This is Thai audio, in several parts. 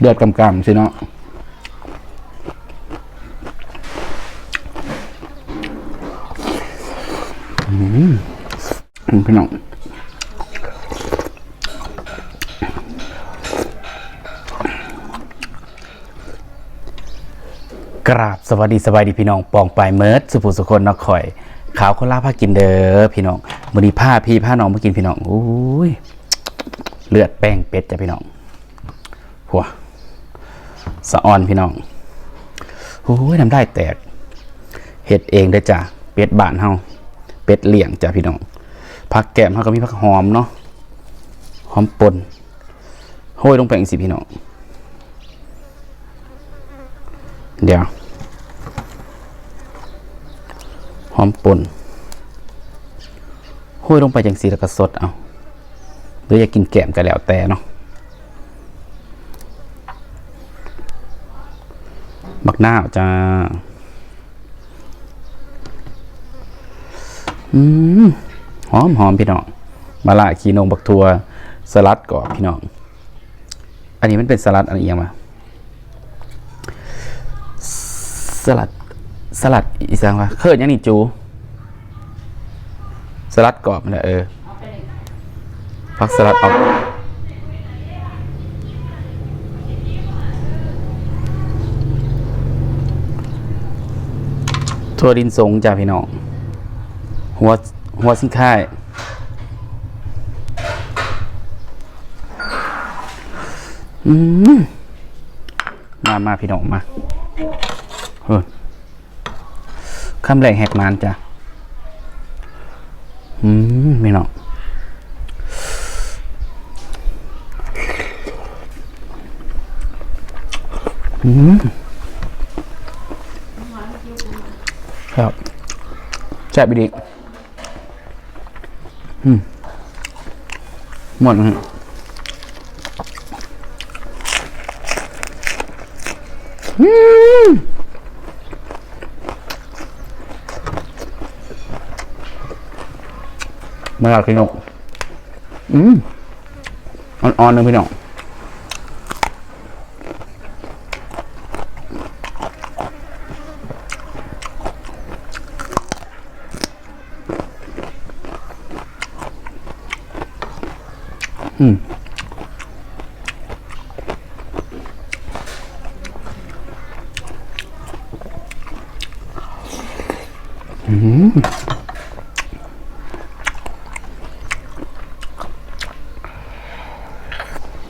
เดือดกำกำสิเนาะอืมพี่น้องกราบสวัสดีสบายดีพี่น้องปองปลายเมิร์ดสุภุสุคนนกข่อย ขาวคนลาพากินเด้อพี่น้องมือนี้ผ้าพี่ผ้าน้องมากินพี่น้องอุ้ยเลือดแป้งเป็ดจ้ะพี่น้องหัว สะออนพี่น้องโอ้ยน้ำได้แตกเห็ดเองเด้จ้ะเป็ดบานเฮาเป็ดเลี้ยงจ้ะพี่น้องผักแกมเฮาก็มีผักหอมเนาะหอมป่นโห้ยลงไปอีกสิพี่น้องเดี๋ยวหอมป่นห้อยลงไปจังสีแล้วก็สดเอาหรืออยากกินแกมก็แล้วแต่เนาะ บักหน้าวจ้าอืมหอมหอมพี่น้องมาละขีนงบักทัวสลัดก่อนพี่น้อง อันนี้มันเป็นสลัดอะไรอย่างมาสลัดสลัดอีสังวะเคิร์ดยังนี่จู สลัดกรอบนะเออพักสลัดออก ทั่วดินสงจ้าพี่น้อง หัวหัวสิงค่ายอืมมามาพี่น้องมาเฮ้ยคำแรงแหกมานจ้ะ อืมไม่เนาะอืม ครับแซ่บไปดีอืมหมดนะอืมมาจากพี่น้องอืมอ่อนๆนึงพี่น้อง อืมอืม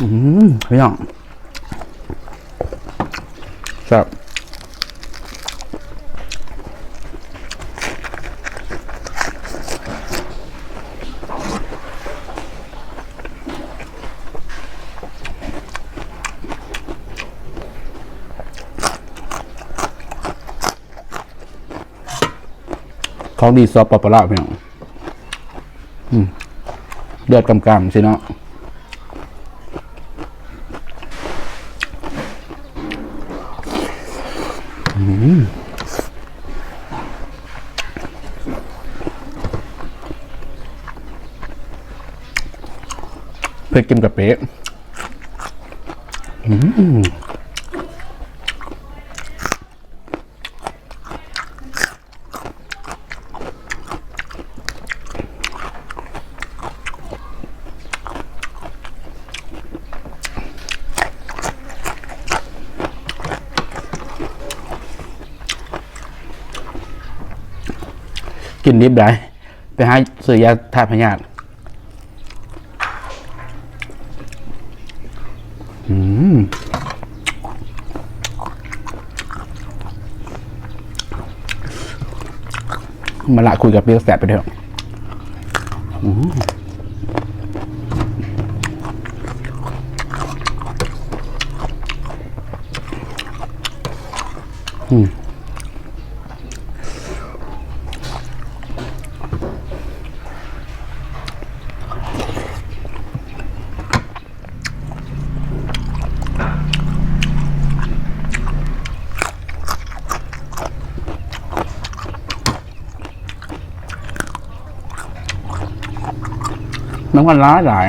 อืมพี่น้องครับ ของดีซอฟต์ปลาปลาร้าพี่น้องเดือดกำกำสิเนาะเพื่อกินกับเป๊ะ กินดิบได้ไปหาซื้อยาทาพยาธิอืมมาละคุยกับเบี้ยแสบไปเถอะอืม มันก็ร้ายหลาย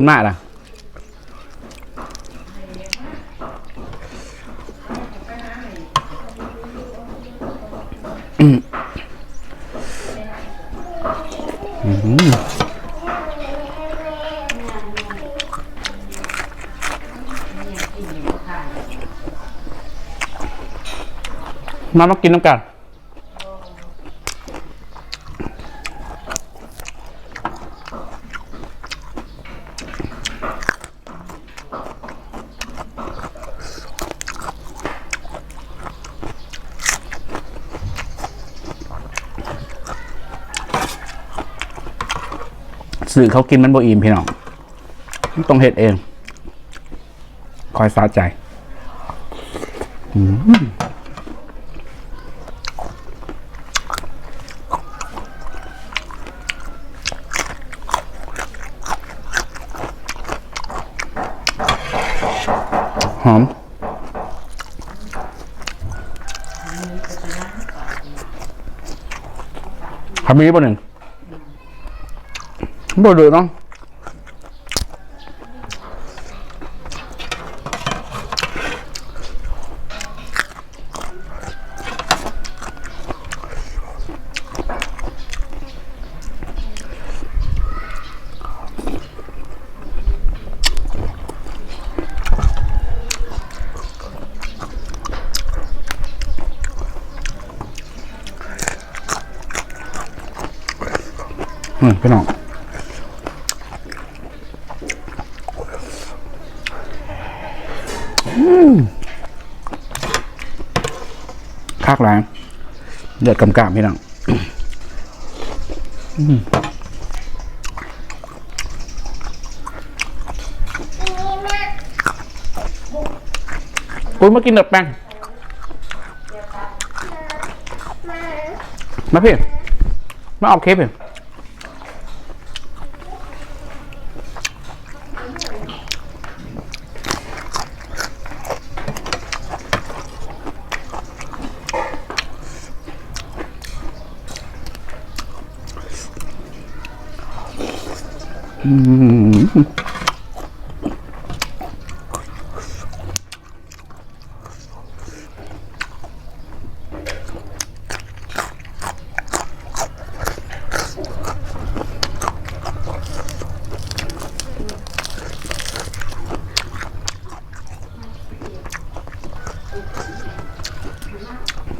นมากนะมามากินน้ำกัน สื่อเขากินมันโบอิ่มพี่น้องต้องเห็ดเอง คอยสาใจอืมหอมทำมีป่ะหนึ่ง Bôi đường. กหลายเดือดกำกามพี่น้องอืมอุ้ยมากินเดือดแป้งมาพี่ มาเอาเค้กพี่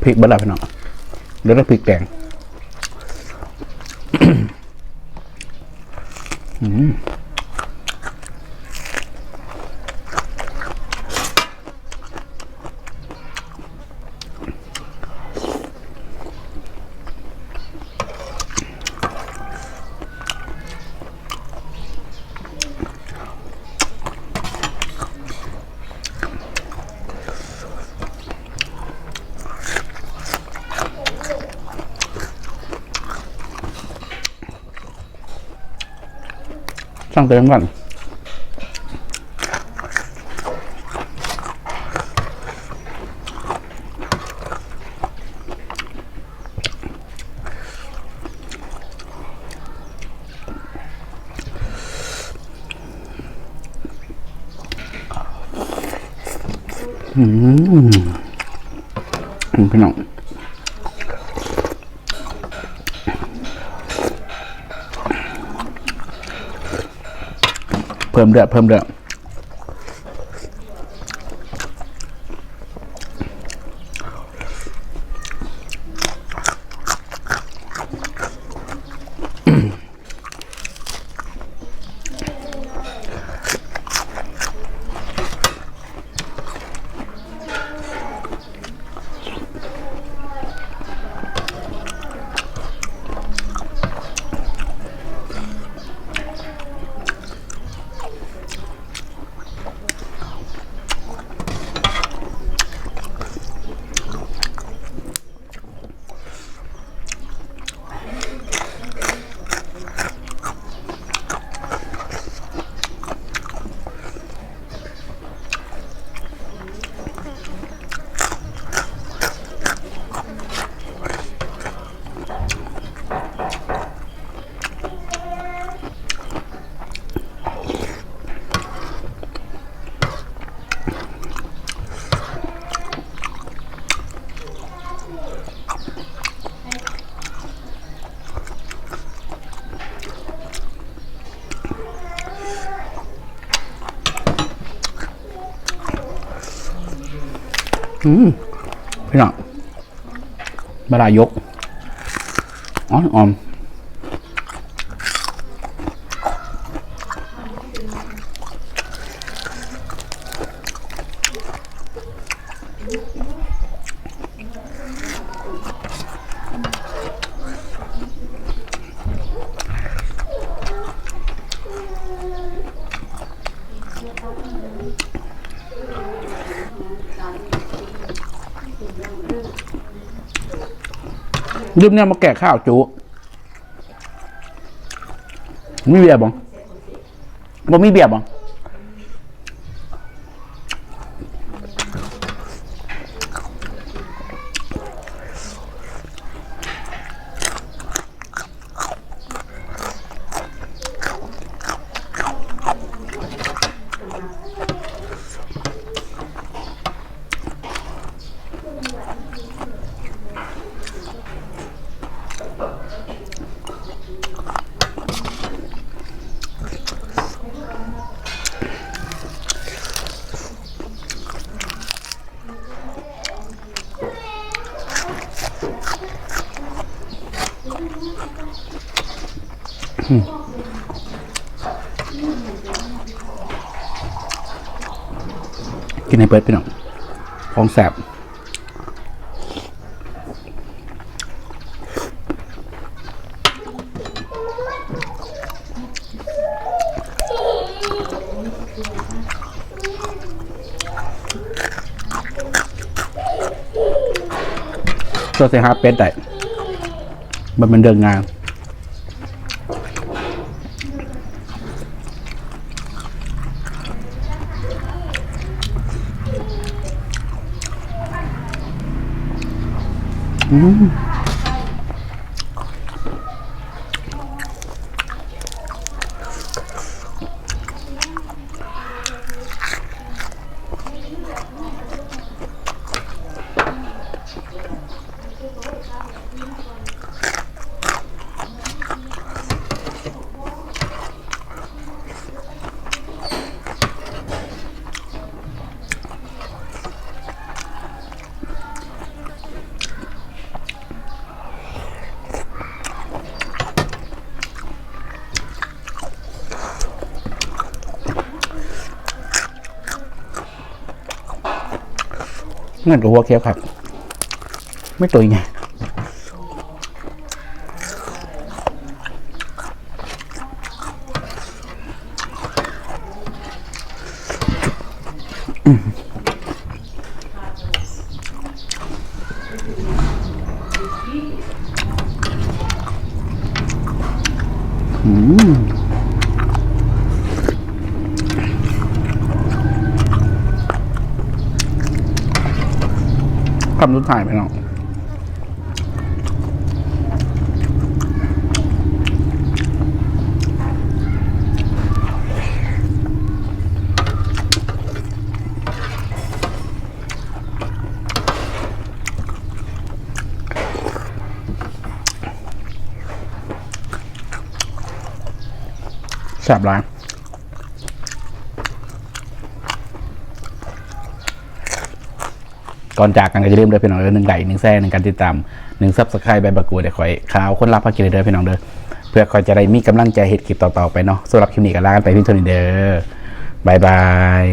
พริกเบดแล้วพี่น้องเดี๋ยวเราพริกแกง สั่งเติมก่อนอืมพี่น้อง พิ่มเดือดเพิ่มเดือด พี่น้องบารายกอ๋อออม ลืมเนี่ยมาแกะข้าวจุมีเบียร์บ้งบ่มีเบียร์บ้ งกินให้เปิดพี่น้องของแสบตัวเสียหาเป็ดได้มันเป็นเดินงาน 嗯。 นั่นตัวหัวเคี้ยวครับ ไม่ตัวไง คำสุดท้ายไปเนาะแซ่บร้าย ก่อนจากกันก็จะเริ่มเด้อพี่น้องเด้อหนึ่งไลค์หนึ่งแซ่หนึ่งการติดตามหนึ่งซับสไครต์ใบประกวดเดี๋ยวคอยข่าวคนรับพักกินเด้อพี่น้องเด้อเพื่อคอยจะได้มีกำลังใจเหตุคลิปต่อๆไปเนาะสำหรับคลิปนี้ก็ลากันไปพี่ทนเด้อบายบาย